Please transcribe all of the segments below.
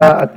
at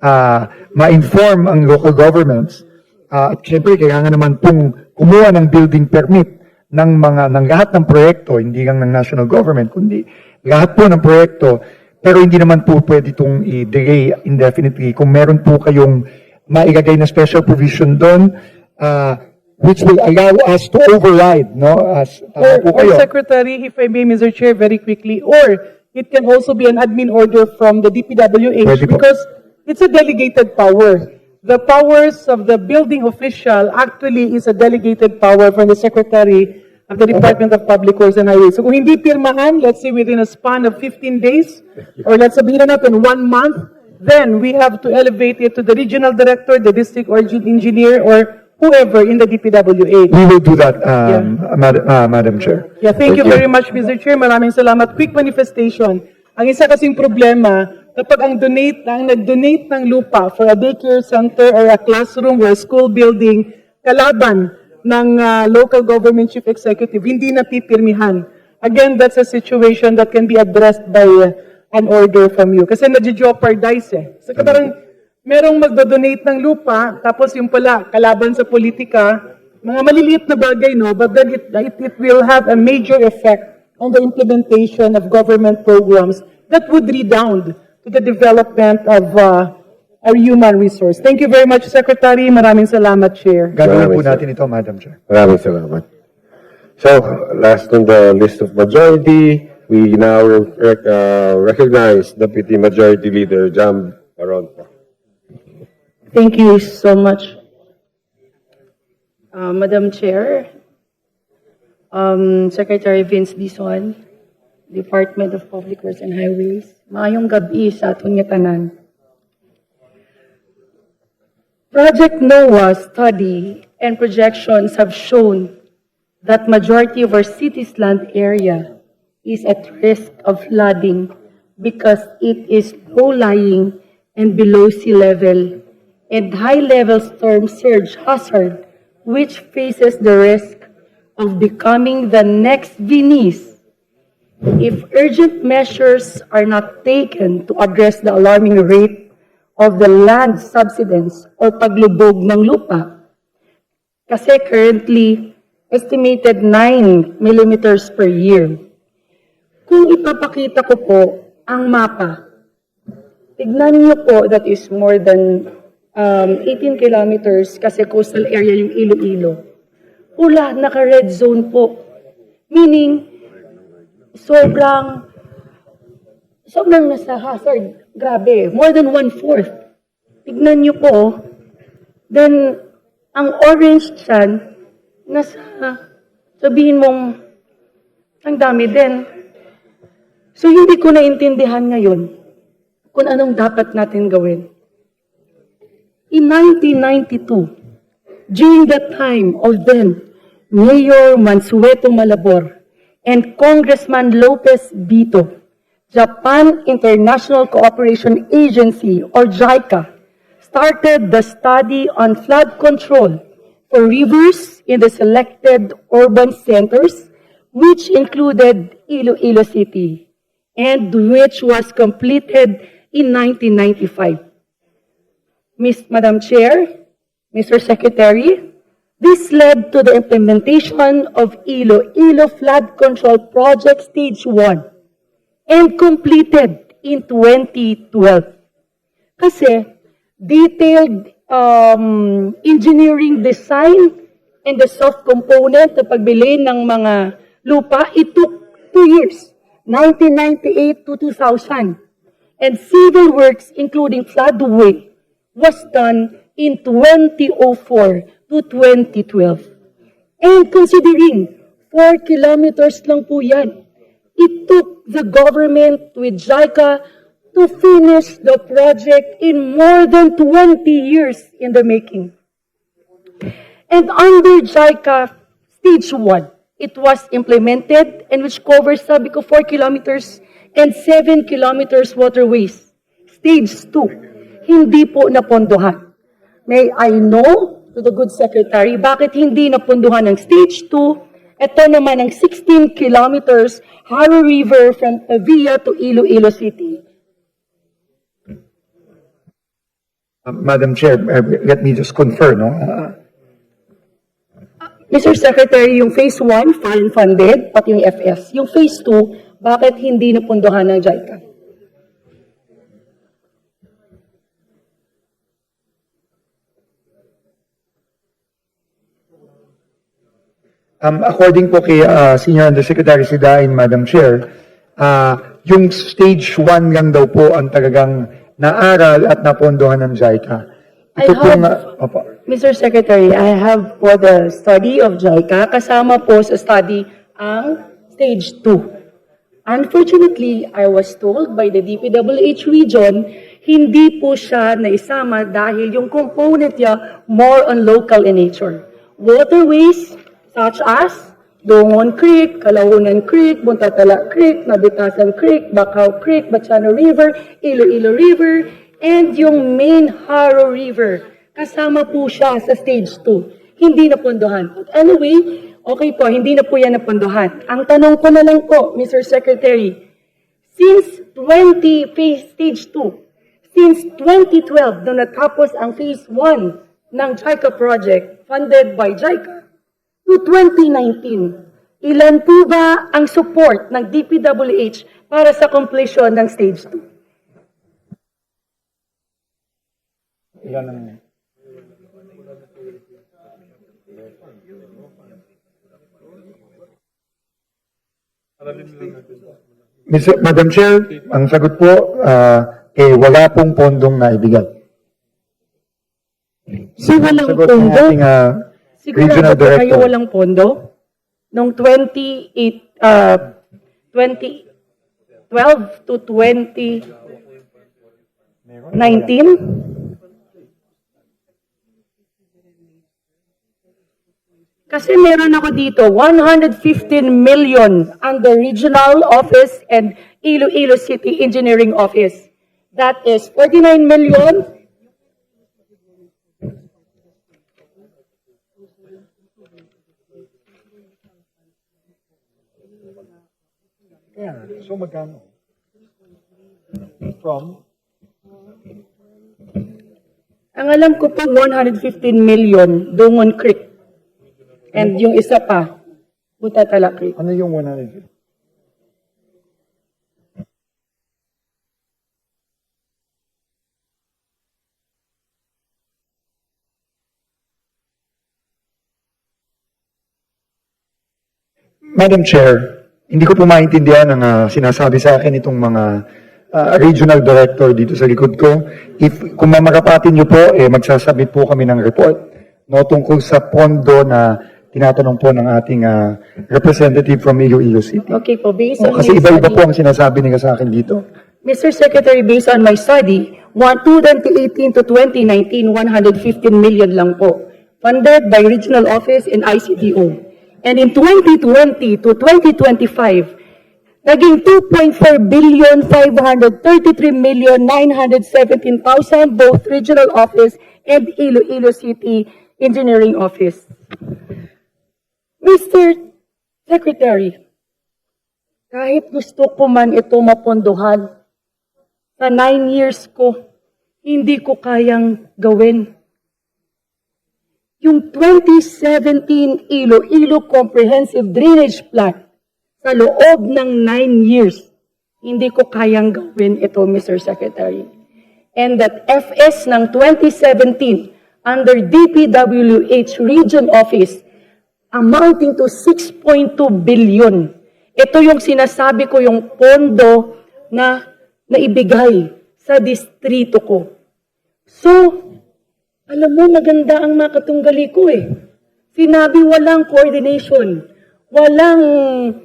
ah, ma-inform ang local governments. Ah, at syempre, kailangan naman pong kumuha ng building permit ng mga ng lahat ng proyekto, hindi lang ng national government, kundi lahat po ng proyekto. Pero hindi naman po pwede itong i-delay indefinitely. Kung meron po kayong mailagay na special provision doon, ah, which will allow us to override, no? As Or, po or kayo. Secretary, if I may, Mr. Chair, very quickly, or it can also be an admin order from the DPWH because it's a delegated power. The powers of the building official actually is a delegated power from the Secretary of the Department of Public Works and Highways. So kung hindi pirmahan, let's say within a span of 15 days, or let's sabihin na natin one month, then we have to elevate it to the regional director, the district or engineer, or whoever in the DPWH. We will do that, um, Mad- ah, Madam Chair. Yeah, thank you very much, Mr. Chair. Maraming salamat. Quick manifestation. Ang isa kasing problema, kapag ang donate, ang nag-donate ng lupa for a daycare center or a classroom or a school building, kalaban ng ah, local government chief executive, hindi na pipirmihan. Again, that's a situation that can be addressed by uh, an order from you. Kasi na-jeopardize eh. So parang merong magdo-donate ng lupa, tapos yung pala, kalaban sa politika, mga maliliit na bagay, no? But then it, it, it will have a major effect on the implementation of government programs that would redound to the development of uh, our human resource. Thank you very much, Secretary. Maraming salamat, Chair. Gagawin po natin ito, Madam Chair. Maraming salamat. So, last on the list of majority, we now rec- uh, recognize Deputy Majority Leader Jam Baronta. Thank you so much, uh, Madam Chair, um, Secretary Vince Dizon, Department of Public Works and Highways. Maayong gabi sa aton tanan. Project NOAA study and projections have shown that majority of our city's land area is at risk of flooding because it is low-lying and below sea level and high-level storm surge hazard, which faces the risk of becoming the next Venice if urgent measures are not taken to address the alarming rate of the land subsidence or paglubog ng lupa. Kasi currently, estimated 9 millimeters per year. Kung ipapakita ko po ang mapa, tignan niyo po that is more than um, 18 kilometers kasi coastal area yung Iloilo. Pula, naka-red zone po. Meaning, sobrang, sobrang nasa hazard. Grabe, more than one-fourth. Tignan niyo po, then, ang orange dyan, nasa, sabihin mong, ang dami din. So, hindi ko naintindihan ngayon kung anong dapat natin gawin. In 1992, during the time of then Mayor Mansueto Malabor and Congressman Lopez Bito, Japan International Cooperation Agency or JICA started the study on flood control for rivers in the selected urban centers, which included Iloilo City, and which was completed in 1995. Miss Madam Chair, Mr. Secretary, this led to the implementation of Iloilo Flood Control Project Stage 1 and completed in 2012. Kasi detailed um, engineering design and the soft component na pagbili ng mga lupa, it took two years, 1998 to 2000. And civil works, including floodway, was done in 2004 to 2012. And considering 4 kilometers lang po yan, it took the government with JICA to finish the project in more than 20 years in the making. And under JICA Stage 1, it was implemented and which covers sabi ko 4 kilometers and 7 kilometers waterways. Stage 2, hindi po napondohan. May I know to the good secretary, bakit hindi napunduhan ng stage 2? Ito naman ang 16 kilometers Haro River from Pavia to Iloilo City. Uh, Madam Chair, uh, let me just confirm, no? Uh, Mr. Secretary, yung phase 1, foreign funded, pati yung FS. Yung phase 2, bakit hindi napunduhan ng JICA? Um, according po kay uh, Senior Undersecretary Sidain, Madam Chair, uh, yung stage 1 lang daw po ang talagang naaral at napondohan ng JICA. Ito I pong, have- uh, opo. Mr. Secretary, I have for the study of JICA, kasama po sa study ang stage 2. Unfortunately, I was told by the DPWH region, hindi po siya naisama dahil yung component niya more on local in nature. Waterways such as Dongon Creek, Kalahunan Creek, Buntatala Creek, Nabitasan Creek, Bacau Creek, Bachano River, Iloilo River, and yung main Haro River. Kasama po siya sa stage 2. Hindi napunduhan. But anyway, okay po, hindi na po yan napunduhan. Ang tanong ko na lang po, Mr. Secretary, since 20, phase stage 2, since 2012, nung natapos ang phase 1 ng JICA project funded by JICA, to 2019, ilan po ba ang support ng DPWH para sa completion ng stage 2? Ilan ang... Mr. Madam Chair, ang sagot po, ah, eh, wala pong pondong na ibigay. So walang Sagot ng pondo? ating ah, Regional po kayo Director. walang pondo? Noong 28, uh, 2012 to 2019? Kasi meron ako dito, 115 million under Regional Office and Iloilo City Engineering Office. That is 49 million Kaya, so magkano? From? Ang alam ko po, 115 million, Dungon Creek. And yung isa pa, Butatala Creek. Ano yung 150? Madam Chair, hindi ko po maintindihan ang ah, sinasabi sa akin itong mga ah, regional director dito sa likod ko. If, kung mamarapatin niyo po, eh, magsasabit po kami ng report no, tungkol sa pondo na tinatanong po ng ating ah, representative from Iloilo City. Okay po, based Oh, on kasi my iba-iba po ang sinasabi nila sa akin dito. Mr. Secretary, based on my study, 2018 to 2019, 115 million lang po. Funded by Regional Office and ICDO. And in 2020 to 2025, naging 2.4 billion 533 million 917,000 both Regional Office and Iloilo City Engineering Office. Mr. Secretary, kahit gusto ko man ito mapondohan, sa nine years ko, hindi ko kayang gawin. Yung 2017 Iloilo Comprehensive Drainage Plan, sa loob ng nine years, hindi ko kayang gawin ito, Mr. Secretary. And that FS ng 2017 under DPWH Region Office amounting to 6.2 billion. Ito yung sinasabi ko yung pondo na naibigay sa distrito ko. So, alam mo, maganda ang makatunggali ko eh. Sinabi walang coordination, walang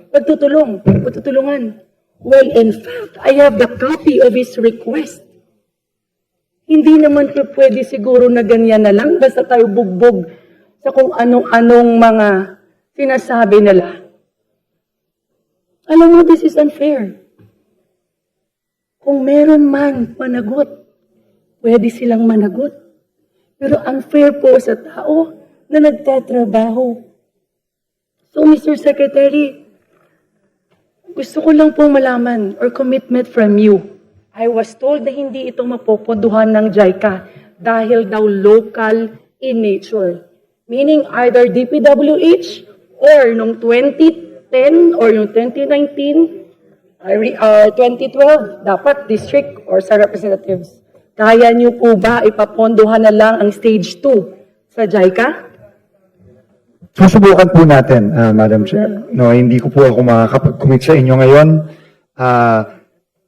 pagtutulong, pagtutulungan. Well, in fact, I have the copy of his request. Hindi naman po pwede siguro na ganyan na lang, basta tayo bugbog sa kung anong-anong mga sinasabi nila. Alam mo, this is unfair. Kung meron man managot, pwede silang managot. Pero unfair po sa tao na nagtatrabaho. So, Mr. Secretary, gusto ko lang po malaman or commitment from you. I was told na hindi ito mapoponduhan ng JICA dahil daw local in nature. Meaning either DPWH or nung 2010 or yung 2019, uh, re- uh, 2012, dapat district or sa representatives. Kaya niyo po ba ipapondohan na lang ang stage 2 sa JICA? Susubukan po natin, ah, Madam Chair. No, hindi ko po ako makakapag-commit sa inyo ngayon. Ah,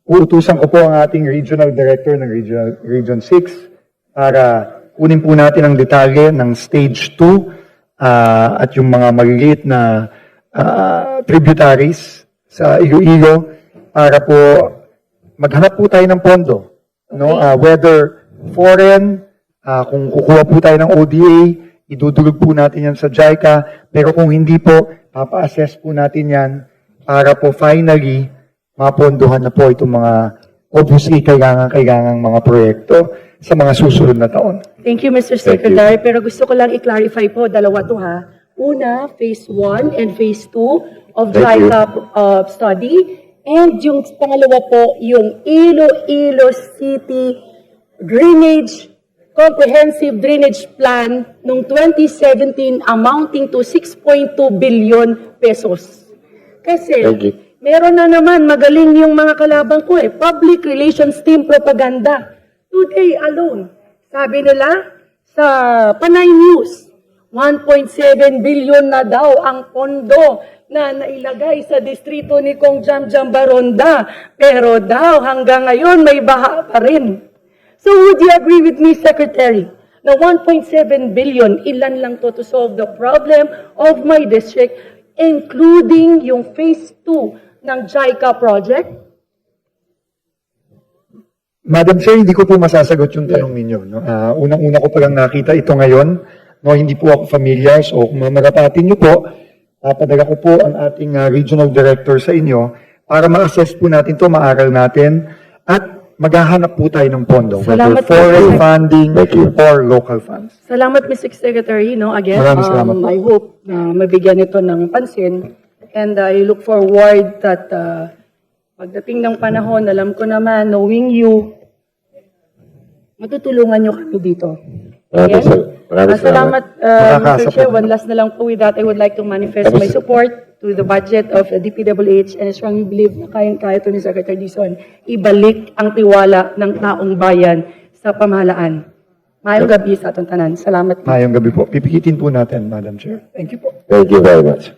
uutusan ko po ang ating regional director ng regional, Region 6 para kunin po natin ang detalye ng stage 2 ah, at yung mga maliliit na ah, tributaries sa Iloilo para po maghanap po tayo ng pondo. No? Ah, whether foreign, ah, kung kukuha po tayo ng ODA, idudulog po natin yan sa JICA, pero kung hindi po, papa-assess po natin yan para po finally mapondohan na po itong mga obviously kailangan-kailangang mga proyekto sa mga susunod na taon. Thank you, Mr. Secretary. Pero gusto ko lang i-clarify po, dalawa to ha. Una, phase 1 and phase 2 of Thank. JICA uh, study. And yung pangalawa po, yung Iloilo City Drainage, Comprehensive Drainage Plan noong 2017 amounting to 6.2 billion pesos. Kasi, meron na naman, magaling yung mga kalaban ko eh, Public Relations Team Propaganda. Today alone, sabi nila sa Panay News, 1.7 billion na daw ang pondo na nailagay sa distrito ni Kong Jam Jam Baronda. Pero daw hanggang ngayon may baha pa rin. So would you agree with me, Secretary, na 1.7 billion, ilan lang to to solve the problem of my district, including yung phase 2 ng JICA project? Madam Chair, hindi ko po masasagot yung tanong ninyo. No? Ah, Unang-una ko pa lang nakita ito ngayon. No, hindi po ako familiar. So kung mamarapatin niyo po, papadala ko po ang ating ah, regional director sa inyo para ma-assess po natin to, maaral natin, at maghahanap po tayo ng pondo, whether Salamat po, foreign sir. funding or local funds. Salamat, Mr. Secretary. No, again, Maraming salamat um, po. I hope na mabigyan ito ng pansin. And I look forward that uh, pagdating ng panahon, alam ko naman, knowing you, matutulungan nyo kami dito. Sal- maraming Ah, salamat, uh, Mr. Chair. po. One last na lang po with that, I would like to manifest my support to the budget of uh, DPWH and I strongly believe na kayang-kaya ito ni Secretary Dizon ibalik ang tiwala ng taong bayan sa pamahalaan. Mayong gabi sa atong tanan. Salamat. Mayong gabi po. Pipikitin po natin, Madam Chair. Thank you po. Thank you very much.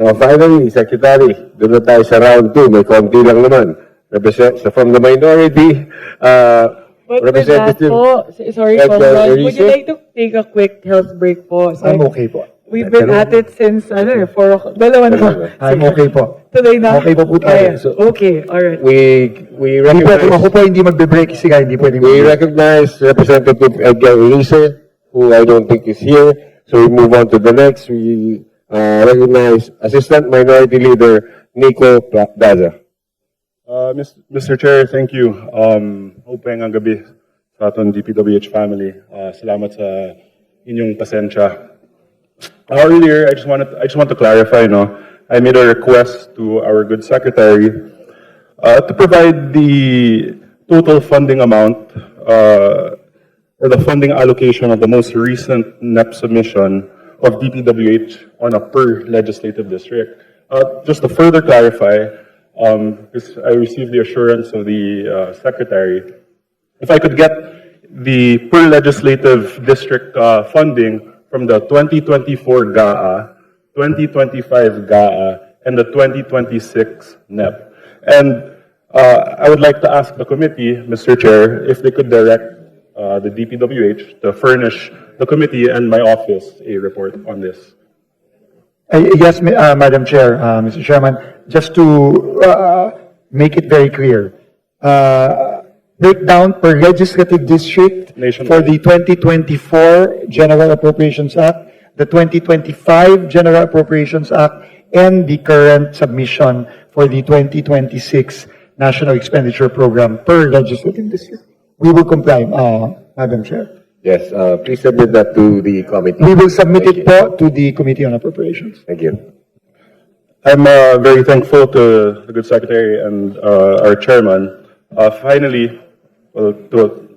Now, finally, Secretary, doon na tayo sa round 2. May konti lang naman. Represent, so from the minority, uh, But with that Representative po, s- sorry po, Edgar Ron, would you Erice? like to take a quick health break po? So, I'm okay po. We've been at it since, ano eh, four o'clock. Dalawa na po. I'm okay po. Tuloy na? Okay po po tayo. Ayan. Okay, alright. we, we Hindi po, kung ako recognize, po hindi magbe-break, sige, hindi pwede we recognize Representative Edgar Elise, who I don't think is here. So we move on to the next. We uh, recognize Assistant Minority Leader Nico Pla- Daza. Uh, Mr. Chair, thank you. Um, ang gabi sa aton DPWH family. Uh, salamat sa inyong pasensya. Uh, earlier, I just wanted, I just want to clarify, no, I made a request to our good secretary uh, to provide the total funding amount uh, or the funding allocation of the most recent NEP submission of DPWH on a per legislative district. Uh, just to further clarify, um, I received the assurance of the uh, secretary, if I could get the per legislative district uh, funding from the 2024 GAA, 2025 GAA, and the 2026 NEP. And uh, I would like to ask the committee, Mr. Chair, if they could direct uh, the DPWH to furnish the committee and my office a report on this. Uh, Yes, uh, Madam Chair, uh, Mr. Chairman, just to uh, make it very clear, uh, breakdown per legislative district for the 2024 General Appropriations Act, the 2025 General Appropriations Act, and the current submission for the 2026 National Expenditure Program per legislative district. We will comply, uh, Madam Chair. Yes, uh, please submit that to the committee. We will submit Thank it you. po to the Committee on Appropriations. Thank you. I'm uh, very thankful to the good secretary and uh, our chairman. Uh, finally, well, to